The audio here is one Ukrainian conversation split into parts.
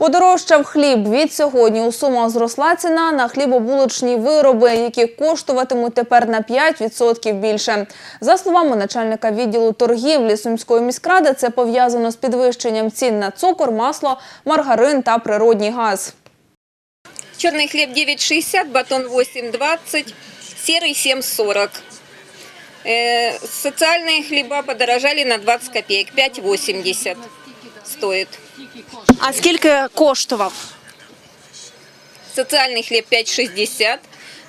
Подорожчав хліб. Від сьогодні у Сумах зросла ціна на хлібобулочні вироби, які коштуватимуть тепер на 5% більше. За словами начальника відділу торгівлі Сумської міськради, це пов'язано з підвищенням цін на цукор, масло, маргарин та природній газ. Черный хлеб 9,60, батон 8,20, серый 7,40. Э, социальные хлеба подорожали на 20 копеек, 5,80 стоит. А скільки коштував? Социальный хлеб 5,60,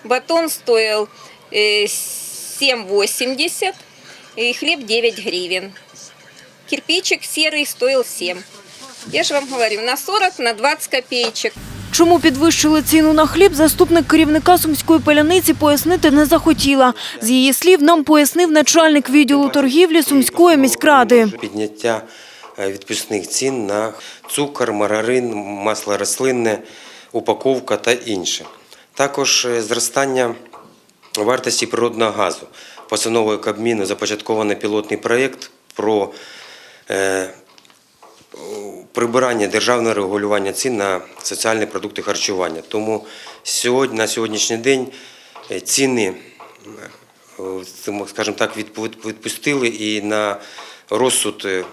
батон стоил э, 7,80 и хлеб 9 гривен. Кирпичик серый стоил 7. Я же вам говорю, на 40, на 20 копеечек. Чому підвищили ціну на хліб, заступник керівника Сумської паляниці пояснити не захотіла. З її слів нам пояснив начальник відділу торгівлі Сумської міськради. Підняття е, відпускних цін на цукор, маргарин, масло рослинне, упаковка та інше. Також е, зростання вартості природного газу. Постановою Кабміну започаткований пілотний проєкт про е, прибирання державного регулювання цін на соціальні продукти харчування. Тому сьогодні, на сьогоднішній день е, ціни е, скажімо так, відпустили і на розсуд е,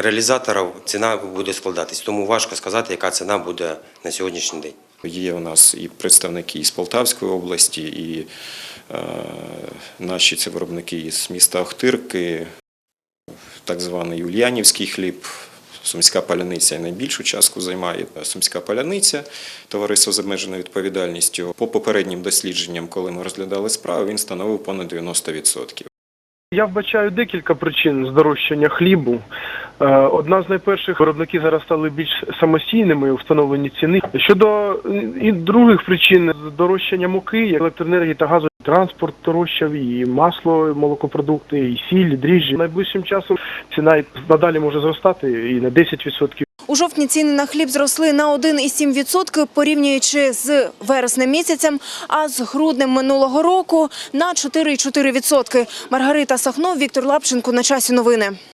реалізаторів ціна буде складатись. Тому важко сказати, яка ціна буде на сьогоднішній день. Є у нас і представники із Полтавської області, і е, наші це виробники із міста Охтирки, так званий Ульянівський хліб. Сумська паляниця найбільшу частку займає. Сумська паляниця, товариство з обмеженою відповідальністю. По попереднім дослідженням, коли ми розглядали справу, він становив понад 90%. Я вбачаю декілька причин здорожчання хлібу. Е, Одна з найперших виробники зараз стали більш самостійними у встановленні ціни. Щодо і других причин здорожчання муки, електроенергії та газу, транспорт дорожчав, і масло, і молокопродукти, і сіль, і дріжджі. Найближчим часом ціна надалі може зростати і на 10%. У жовтні ціни на хліб зросли на 1,7%, порівнюючи з вереснем місяцем, а з груднем минулого року на 4,4%. Маргарита Сахно, Віктор Лапченко. На часі новини.